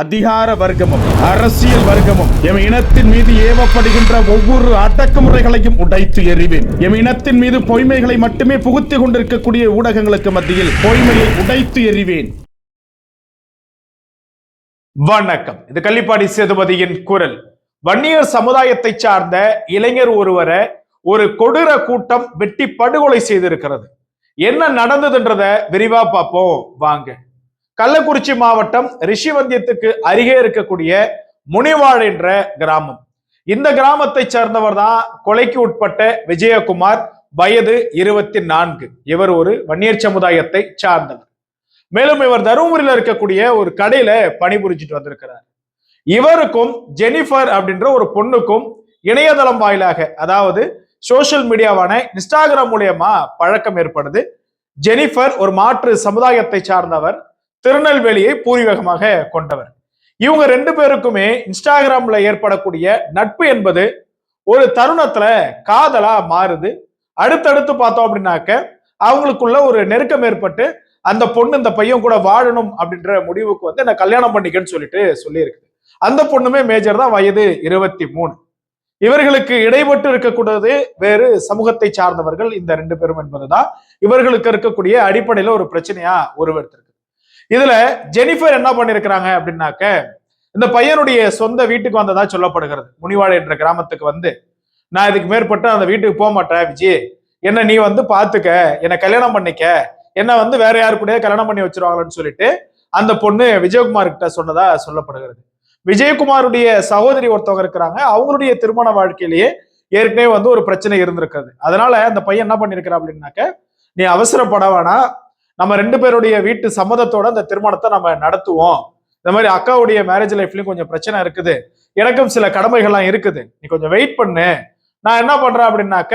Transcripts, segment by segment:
அதிகார வர்க்கமும் அரசியல் வர்க்கமும் எம் இனத்தின் மீது ஏவப்படுகின்ற ஒவ்வொரு அடக்குமுறைகளையும் உடைத்து எறிவேன். எம் இனத்தின் மீது பொய்மைகளை மட்டுமே புகுத்திக் கொண்டிருக்கக்கூடிய ஊடகங்களுக்கு மத்தியில் பொய்மையை உடைத்து எறிவேன். வணக்கம். இது கள்ளிப்பாடி சேதுபதியின் குரல். வன்னியர் சமுதாயத்தை சார்ந்த இளைஞர் ஒருவரை ஒரு கொடூர கூட்டம் வெட்டி படுகொலை செய்திருக்கிறது. என்ன நடந்ததுன்றத விரிவா பார்ப்போம். வாங்க. கள்ளக்குறிச்சி மாவட்டம் ரிஷிவந்தியத்துக்கு அருகே இருக்கக்கூடிய முனிவாழ் என்ற கிராமம். இந்த கிராமத்தை சேர்ந்தவர் தான் கொலைக்கு உட்பட்ட விஜயகுமார் வயது இருபத்தி நான்கு இவர் ஒரு வன்னியர் சமுதாயத்தை சார்ந்தவர். மேலும் இவர் தருமபுரியில் இருக்கக்கூடிய ஒரு கடையில பணிபுரிஞ்சிட்டு வந்திருக்கிறார். இவருக்கும் ஜெனிஃபர் அப்படின்ற ஒரு பொண்ணுக்கும் இணையதளம் வாயிலாக அதாவது சோசியல் மீடியாவான இன்ஸ்டாகிராம் மூலியமா பழக்கம் ஏற்படுது. ஜெனிஃபர் ஒரு மாற்று சமுதாயத்தை சார்ந்தவர். திருநெல்வேலியை பூர்வீகமாக கொண்டவர். இவங்க ரெண்டு பேருக்குமே இன்ஸ்டாகிராம்ல ஏற்படக்கூடிய நட்பு என்பது ஒரு தருணத்துல காதலா மாறுது. அடுத்தடுத்து பார்த்தோம் அப்படின்னாக்க அவங்களுக்குள்ள ஒரு நெருக்கம் ஏற்பட்டு அந்த பொண்ணு இந்த பையன் கூட வாழணும் அப்படின்ற முடிவுக்கு வந்து என்ன கல்யாணம் பண்ணிக்கன்னு சொல்லிட்டு சொல்லியிருக்கு. அந்த பொண்ணுமே மேஜர் தான் வயது இருபத்தி மூணு இவர்களுக்கு இடைப்பட்டு இருக்கக்கூடியது வேறு சமூகத்தை சார்ந்தவர்கள் இந்த ரெண்டு பேரும் என்பதுதான். இவர்களுக்கு இருக்கக்கூடிய அடிப்படையில ஒரு பிரச்சனையா உருவெடுத்திருக்கு. இதுல ஜெனிஃபர் என்ன பண்ணிருக்கிறாங்க அப்படின்னாக்க இந்த பையனுடைய சொந்த வீட்டுக்கு வந்ததா சொல்லப்படுகிறது. முனிவாடு என்ற கிராமத்துக்கு வந்து நான் இதுக்கு மேற்பட்டு அந்த வீட்டுக்கு போக மாட்டேன் விஜய் என்ன நீ வந்து பாத்துக்க என்னை கல்யாணம் பண்ணிக்க. என்ன வந்து வேற யாரு கூட கல்யாணம் பண்ணி வச்சிருவாங்கன்னு சொல்லிட்டு அந்த பொண்ணு விஜயகுமார் கிட்ட சொன்னதா சொல்லப்படுகிறது. விஜயகுமாருடைய சகோதரி ஒருத்தவங்க இருக்கிறாங்க. அவங்களுடைய திருமண வாழ்க்கையிலேயே ஏற்கனவே வந்து ஒரு பிரச்சனை இருந்திருக்கிறது. அதனால அந்த பையன் என்ன பண்ணிருக்கிறா அப்படின்னாக்க நீ அவசரப்பட வேணாம். நம்ம ரெண்டு பேருடைய வீட்டு சம்மதத்தோட அந்த திருமணத்தை நம்ம நடத்துவோம். இந்த மாதிரி அக்காவுடைய மேரேஜ் லைஃப்லயும் கொஞ்சம் பிரச்சனை இருக்குது. எனக்கும் சில கடமைகள்லாம் இருக்குது. நீ கொஞ்சம் வெயிட் பண்ணு. நான் என்ன பண்றேன் அப்படின்னாக்க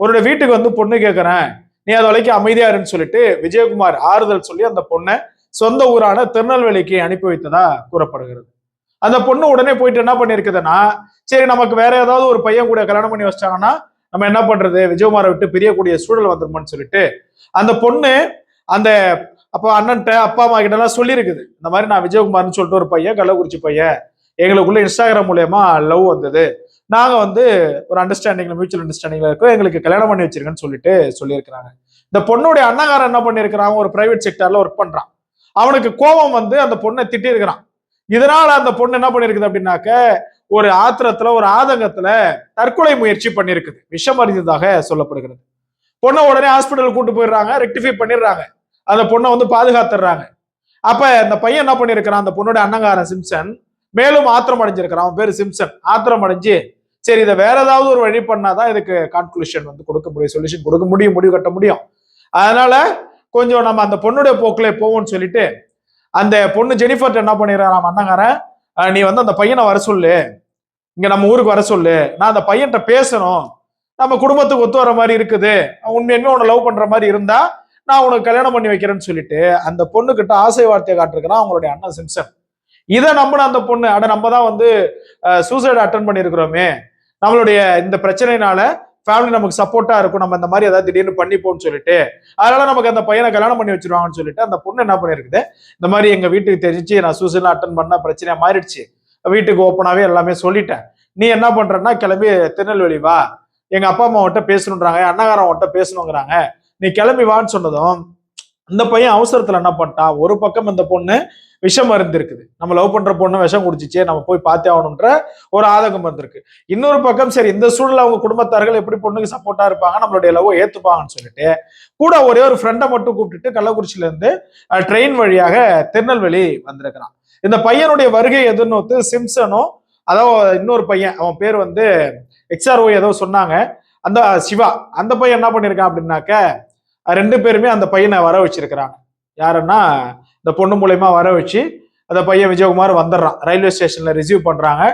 உன்னோட வீட்டுக்கு வந்து பொண்ணு கேட்கறேன் நீ அது வரைக்கும் அமைதியா இருன்னு சொல்லிட்டு விஜயகுமார் ஆறுதல் சொல்லி அந்த பொண்ணை சொந்த ஊரான திருநெல்வேலிக்கு அனுப்பி வைத்ததா கூறப்படுகிறது. அந்த பொண்ணு உடனே போயிட்டு என்ன பண்ணிருக்குதுன்னா சரி நமக்கு வேற ஏதாவது ஒரு பையன் கூட கல்யாணம் பண்ணி வச்சிட்டாங்கன்னா நம்ம என்ன பண்றது? விஜயகுமாரை விட்டு பிரியக்கூடிய சூழல் வந்துருமோன்னு சொல்லிட்டு அந்த பொண்ணு அந்த அப்போ அண்ணன்ட்ட அப்பா அம்மா கிட்டலாம் சொல்லியிருக்குது. இந்த மாதிரி நான் விஜயகுமார்னு சொல்லிட்டு ஒரு பையன் கள்ளக்குறிச்சி பையன். எங்களுக்குள்ள இன்ஸ்டாகிராம் மூலயமா லவ் வந்தது. நாங்கள் வந்து ஒரு அண்டர்ஸ்டாண்டிங்ல மியூச்சுவல் அண்டர்ஸ்டாண்டிங்ல இருக்கோம் எங்களுக்கு கல்யாணம் பண்ணி வச்சிருக்கேன்னு சொல்லிட்டு சொல்லியிருக்கிறாங்க. இந்த பொண்ணுடைய அண்ணகாரன் என்ன பண்ணியிருக்கிறான்? ஒரு பிரைவேட் செக்டர்ல ஒர்க் பண்றான். அவனுக்கு கோபம் வந்து அந்த பொண்ணை திட்டிருக்கிறான் இதனால அந்த பொண்ணு என்ன பண்ணிருக்குது அப்படின்னாக்க ஒரு ஆத்திரத்துல ஒரு ஆதங்கத்துல தற்கொலை முயற்சி பண்ணிருக்குது விஷம் அறிந்ததாக சொல்லப்படுகிறது. பொண்ணை உடனே ஹாஸ்பிட்டல் கூட்டு போயிடுறாங்க. ரெக்டிஃபை பண்ணிடுறாங்க. அந்த பொண்ணை வந்து பாதுகாத்துறாங்க அப்ப அந்த பையன் என்ன பண்ணிருக்கிறான்? அந்த பொண்ணோட அண்ணங்காரன் சிம்சன் மேலும் ஆத்திரம் அடைஞ்சிருக்கிறான் அவன் பேரு சிம்சன். ஆத்திரம் அடைஞ்சு சரி இதை வேற ஏதாவது ஒரு வழி பண்ணாதான் இதுக்கு கான்க்ளூஷன் வந்து கொடுக்க முடியும் சொல்யூஷன் கொடுக்க முடியும் முடிவு கட்ட முடியும். அதனால கொஞ்சம் நம்ம அந்த பொண்ணுடைய போக்கிலே போவோம்னு சொல்லிட்டு அந்த பொண்ணு ஜெனிஃபர்ட் என்ன பண்ணிடுறான் அண்ணங்காரன் நீ வந்து அந்த பையனை வர சொல்லு. இங்க நம்ம ஊருக்கு வர சொல்லு. நான் அந்த பையன்கிட்ட பேசணும். நம்ம குடும்பத்துக்கு ஒத்து வர மாதிரி இருக்குது. அவன் உண்மையுமே உன்னை லவ் பண்ற மாதிரி இருந்தா நான் உனக்கு கல்யாணம் பண்ணி வைக்கிறேன்னு சொல்லிட்டு அந்த பொண்ணு கிட்ட ஆசை வார்த்தையை காட்டிருக்கிறான் அவங்களுடைய அண்ணன் சிம்சன். இதை நம்பின அந்த பொண்ணு அட நம்ம தான் வந்து சூசைட் அட்டன் பண்ணியிருக்கிறோமே. நம்மளுடைய இந்த பிரச்சனைனால ஃபேமிலி நமக்கு சப்போர்ட்டா இருக்கும். நம்ம இந்த மாதிரி ஏதாவது திடீர்னு பண்ணிப்போம்னு சொல்லிட்டு அதனால நமக்கு அந்த பையனை கல்யாணம் பண்ணி வச்சிருவாங்கன்னு சொல்லிட்டு அந்த பொண்ணு என்ன பண்ணிருக்குது இந்த மாதிரி எங்க வீட்டுக்கு தெரிஞ்சு நான் சூசைட் அட்டன் பண்ண பிரச்சனையா மாறிடுச்சு. வீட்டுக்கு ஓப்பனாவே எல்லாமே சொல்லிட்டேன். நீ என்ன பண்றன்னா கிளம்பி திருநெல்வேலி வா. எங்க அப்பா அம்மாவட்ட பேசணுன்றாங்க அண்ணகாரவன்ட்ட பேசணுங்கிறாங்க நீ கிளம்பி வான்னு சொன்னதும் இந்த பையன் அவசரத்துல என்ன பண்ணிட்டான் ஒரு பக்கம் இந்த பொண்ணு விஷம் இருந்திருக்குது நம்ம லவ் பண்ற பொண்ணு விஷம் குடிச்சிச்சே நம்ம போய் பார்த்தே ஆகணுன்ற ஒரு ஆதங்கம் வந்திருக்கு. இன்னொரு பக்கம் சரி இந்த சூழல்ல அவங்க குடும்பத்தார்கள் எப்படி பொண்ணுக்கு சப்போர்ட்டா இருப்பாங்க நம்மளுடைய லவ் ஏத்துப்பாங்கன்னு சொல்லிட்டு கூட ஒரே ஒரு ஃப்ரெண்டை மட்டும் கூப்பிட்டுட்டு கள்ளக்குறிச்சியில இருந்து ட்ரெயின் வழியாக திருநெல்வேலி வந்திருக்கிறான். இந்த பையனுடைய வருகை எதிர்நோத்து சிம்சனும் அதாவது இன்னொரு பையன் அவன் பேர் வந்து எக்ஸ்ஆர்ஓ ஏதோ சொன்னாங்க. அந்த சிவா. அந்த பையன் என்ன பண்ணியிருக்கான் அப்படின்னாக்க ரெண்டு பேருமே அந்த பையனை வர வச்சிருக்கிறாங்க. யாருன்னா இந்த பொண்ணு மூலயமா வர வச்சு அந்த பையன் விஜயகுமார் வந்துடுறான். ரயில்வே ஸ்டேஷன்ல ரிசீவ் பண்றாங்க.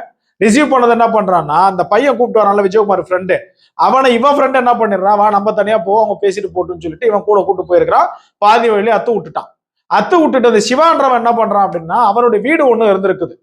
ரிசீவ் பண்ணது என்ன பண்றான்னா அந்த பையன் கூப்பிட்டு வரான்ல விஜயகுமார் ஃப்ரெண்டு அவனை இவன் ஃப்ரெண்ட் என்ன பண்ணிடுறான்? வா நம்ம தனியா போ அவங்க பேசிட்டு போட்டுன்னு சொல்லிட்டு இவன் கூட கூட்டு போயிருக்கிறான். பாதி வழியில அத்து விட்டுட்டான். அத்து விட்டுட்டு அந்த சிவான்றவன் என்ன பண்றான் அப்படின்னா அவனுடைய வீடு ஒண்ணு இருந்திருக்குது.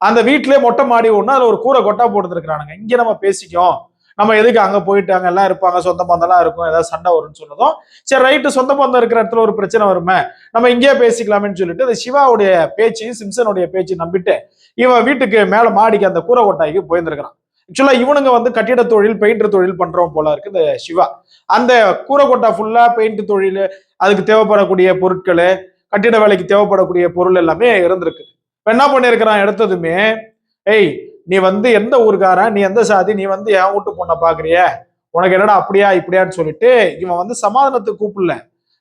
அந்த வீட்டிலே மொட்டை மாடி ஒண்ணு அதுல ஒரு கூரை கொட்டா போட்டுருக்கிறானுங்க. இங்க நம்ம பேசிக்கும் நம்ம எதுக்கு அங்க போயிட்டு அங்கே எல்லாம் இருப்பாங்க சொந்த பந்தம்லாம் இருக்கும் ஏதாவது சண்டை வரும்னு சொன்னதும் சரி ரைட்டு சொந்த பந்தம் இருக்கிற இடத்துல ஒரு பிரச்சனை வருமே நம்ம இங்கேயே பேசிக்கலாமேன்னு சொல்லிட்டு இந்த சிவாவுடைய பேச்சு சிம்சனுடைய பேச்சு நம்பிட்டு இவன் வீட்டுக்கு மேல மாடிக்கு அந்த கூரை கொட்டாய்க்கு போயிருந்திருக்கிறான். ஆக்சுவலா இவனுங்க வந்து கட்டிட தொழில் பெயிண்ட் தொழில் பண்றவன் போல இருக்கு இந்த சிவா. அந்த கூரை கொட்டா ஃபுல்லா பெயிண்ட் தொழில் அதுக்கு தேவைப்படக்கூடிய பொருட்கள் கட்டிட வேலைக்கு தேவைப்படக்கூடிய பொருள் எல்லாமே இருந்திருக்கு. என்ன பண்ணியிருக்கிறான்? எடுத்ததுமே ஏய் நீ வந்து எந்த ஊருக்காரன் நீ எந்த சாதி? நீ வந்து என் வீட்டு பொண்ணை பாக்குறிய? உனக்கு என்னடா அப்படியா இப்படியான்னு சொல்லிட்டு இவன் வந்து சமாதானத்துக்கு கூப்பிடல.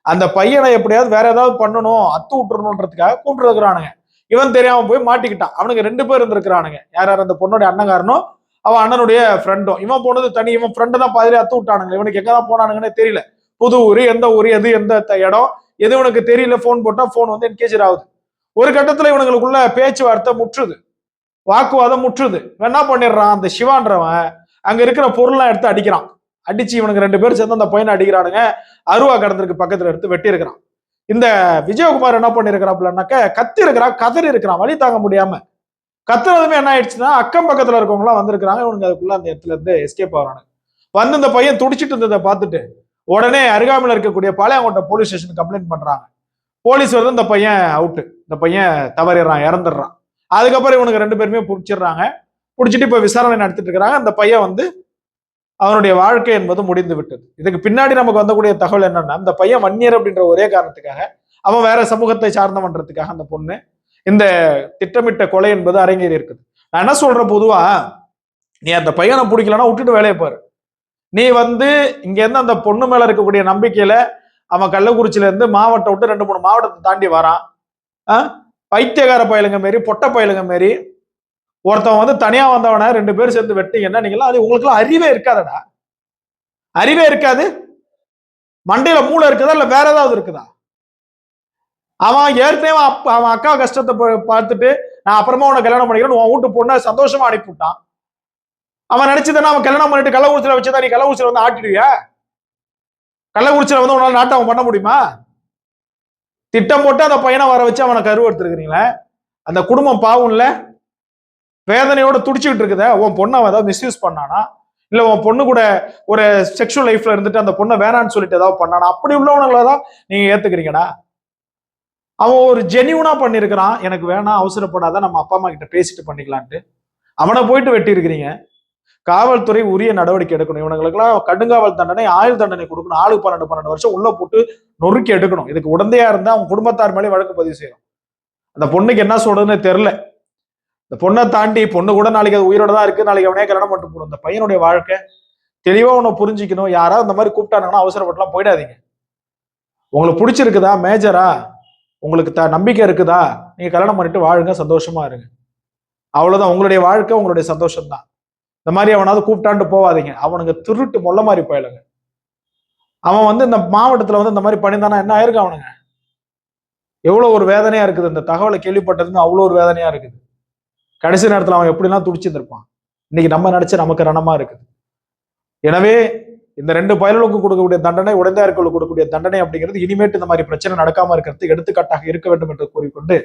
அந்த பையனை எப்படியாவது வேற ஏதாவது பண்ணணும் அத்து விட்டுறணுன்றதுக்காக கூப்பிட்டுருக்கிறானுங்க. இவன் தெரியாம போய் மாட்டிக்கிட்டான். அவனுக்கு ரெண்டு பேர் இருந்திருக்கிறானுங்க. யார் யார் அந்த பொண்ணுடைய அண்ணங்காரனும் அவன் அண்ணனுடைய ஃப்ரெண்டும் இவன் போனது தனி இவன் ஃப்ரெண்டு தான் பாதிரி அத்து விட்டானுங்க. இவனுக்கு எங்க தான் போனானுங்கன்னே தெரியல. புது ஊர் எந்த ஊர் எது எந்த இடம் எது இவனுக்கு தெரியல. ஃபோன் போட்டா ஃபோன் வந்து என்கேஜர் ஆகுது. ஒரு கட்டத்துல இவனுங்களுக்குள்ள பேச்சுவார்த்தை முற்றுது. வாக்குவாதம் முற்றுது. இவன் என்ன பண்ணிடுறான்? அந்த சிவான்றவன் அங்க இருக்கிற பொருள்லாம் எடுத்து அடிக்கிறான். அடிச்சு இவனுக்கு ரெண்டு பேரும் சேர்ந்து அந்த பையனை அடிக்கிறானுங்க. அருவா கடந்திருக்கு பக்கத்துல எடுத்து வெட்டி இருக்கிறான் இந்த விஜயகுமார் என்ன பண்ணிருக்கிறாப்லனாக்க கத்தி இருக்கிறான் கதறி இருக்கிறான் வழி தாங்க முடியாம. கத்துறதுமே என்ன ஆயிடுச்சுன்னா அக்கம் பக்கத்துல இருக்கவங்களாம் வந்திருக்கிறாங்க. இவனுக்கு அதுக்குள்ள அந்த இடத்துல இருந்து எஸ்கேப் ஆகுறானுங்க. வந்து இந்த பையன் துடிச்சிட்டு இருந்ததை பார்த்துட்டு உடனே அருகாமையில் இருக்கக்கூடிய பாளையங்கோட்டை போலீஸ் ஸ்டேஷன் கம்ப்ளைண்ட் பண்றாங்க. போலீஸ் வந்து இந்த பையன் அவுட்டு இந்த பையன் தவறிடுறான் இறந்துடுறான். அதுக்கப்புறம் இவனுக்கு ரெண்டு பேருமே பிடிச்சிடுறாங்க. பிடிச்சிட்டு இப்போ விசாரணை நடத்திட்டு இருக்கிறாங்க அந்த பையன் வந்து அவனுடைய வாழ்க்கை என்பது முடிந்து விட்டது. இதுக்கு பின்னாடி நமக்கு வந்தக்கூடிய தகவல் என்னன்னா இந்த பையன் வன்னியர் அப்படின்ற ஒரே காரணத்துக்காக அவன் வேற சமூகத்தை சார்ந்தவன்றதுக்காக அந்த பொண்ணு இந்த திட்டமிட்ட கொலை என்பது அரங்கேறி இருக்குது. நான் என்ன சொல்றேன் பொதுவா நீ அந்த பையனை பிடிக்கலன்னா விட்டுட்டு வேலையை பாரு. நீ வந்து இங்க இருந்து அந்த பொண்ணு மேல இருக்கக்கூடிய நம்பிக்கையில அவன் கள்ளக்குறிச்சியில இருந்து மாவட்டம் விட்டு ரெண்டு மூணு மாவட்டத்தை தாண்டி வரான். பைத்தியகார பயலுங்க மாரி பொட்ட பயலுங்க மாரி ஒருத்தவன் வந்து தனியா வந்தவன ரெண்டு பேரும் சேர்ந்து வெட்டிங்கன்னா நீங்களா அது உங்களுக்குலாம் அறிவே இருக்காதடா. அறிவே இருக்காது. மண்டையில மூளை இருக்குதா இல்ல வேற ஏதாவது இருக்குதா? அவன் ஏற்கனவே அவன் அக்கா கஷ்டத்தை பார்த்துட்டு நான் அப்புறமா உன்னை கல்யாணம் பண்ணிக்கிறேன் உன் வீட்டு பொண்ணை சந்தோஷமா அனுப்பிவிட்டான் அவன் நினைச்சதுன்னா அவன் கல்யாணம் பண்ணிட்டு கள்ளக்குறிச்சியில வச்சதா நீ கள்ளக்குறிச்சியில வந்து ஆட்டிடுவியா? கள்ளக்குறிச்சியில வந்து உன்னால நாட்டை அவன் பண்ண முடியுமா? திட்டம் போட்டு அந்த பையனை வர வச்சு அவனை கருவெடுத்துருக்கிறீங்களே அந்த குடும்பம் பாவம்ல வேதனையோட துடிச்சுக்கிட்டு இருக்குதே? உன் பொண்ணை அவன் ஏதாவது மிஸ்யூஸ் பண்ணானா? இல்லை உன் பொண்ணு கூட ஒரு செக்ஷுவல் லைஃப்ல இருந்துட்டு அந்த பொண்ணை வேணான்னு சொல்லிட்டு ஏதாவது பண்ணானா? அப்படி உள்ளவனுங்களை தான் நீங்க ஏத்துக்கிறீங்கடா. அவன் ஒரு ஜெனியூனா பண்ணியிருக்கிறான். எனக்கு வேணாம் அவசரப்படாத நம்ம அப்பா அம்மா கிட்ட பேசிட்டு பண்ணிக்கலான்ட்டு. அவனை போயிட்டு வெட்டியிருக்கிறீங்க. காவல்துறை உரிய நடவடிக்கை எடுக்கணும். இவனுங்களுக்கெல்லாம் கடுங்காவல் தண்டனை ஆயுள் தண்டனை கொடுக்கணும். ஆளுக்கு பன்னெண்டு பன்னெண்டு வருஷம் உள்ள போட்டு நொறுக்கி எடுக்கணும். இதுக்கு உடந்தையா இருந்தா அவங்க குடும்பத்தார் மேலே வழக்கு பதிவு செய்யணும். அந்த பொண்ணுக்கு என்ன சொல்றதுன்னு தெரியல. இந்த பொண்ணை தாண்டி பொண்ணு கூட நாளைக்கு அது உயிரோட தான் இருக்கு. நாளைக்கு அவனே கல்யாணம் பண்ணிட்டு போடும் இந்த பையனுடைய வாழ்க்கை தெளிவா உன்னை புரிஞ்சுக்கணும். யாராவது இந்த மாதிரி கூப்பிட்டாங்கன்னா அவசரப்பட்டுலாம் போயிடாதீங்க. உங்களுக்கு பிடிச்சிருக்குதா? மேஜரா உங்களுக்கு த நம்பிக்கை இருக்குதா? நீங்க கல்யாணம் பண்ணிட்டு வாழுங்க சந்தோஷமா இருங்க. அவ்வளவுதான். உங்களுடைய வாழ்க்கை உங்களுடைய சந்தோஷம் தான் இந்த மாதிரி அவனாவது கூப்பிட்டாண்டு போவாதீங்க. அவனுங்க திருட்டு மொல்ல மாதிரி போயிடுங்க. அவன் வந்து இந்த மாவட்டத்தில் வந்து இந்த மாதிரி பண்ணியிருந்தானா என்ன ஆயிருக்கு அவனுங்க? எவ்வளோ ஒரு வேதனையா இருக்குது. இந்த தகவலை கேள்விப்பட்டதுமே அவ்வளோ ஒரு வேதனையா இருக்குது. கடைசி நேரத்தில் அவன் எப்படிலாம் துடிச்சிருந்திருப்பான்? இன்னைக்கு நம்ம நினைச்சு நமக்கு ரணமா இருக்குது. எனவே இந்த ரெண்டு பயலுக்கும் கொடுக்கக்கூடிய தண்டனை உடைந்தார்களுக்கு கொடுக்கக்கூடிய தண்டனை அப்படிங்கிறது இனிமேட்டு இந்த மாதிரி பிரச்சனை நடக்காம இருக்கிறதுக்கு எடுத்துக்காட்டாக இருக்க வேண்டும் என்று கூறிக்கொண்டு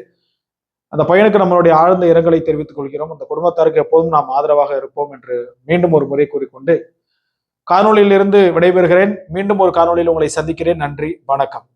அந்த பையனுக்கு நம்மளுடைய ஆழ்ந்த இரங்கலை தெரிவித்துக் கொள்கிறோம். அந்த குடும்பத்தாருக்கு எப்போதும் நாம் ஆதரவாக இருப்போம் என்று மீண்டும் ஒரு முறை கூறிக்கொண்டு காணொளியிலிருந்து விடைபெறுகிறேன். மீண்டும் ஒரு காணொளியில் உங்களை சந்திக்கிறேன். நன்றி. வணக்கம்.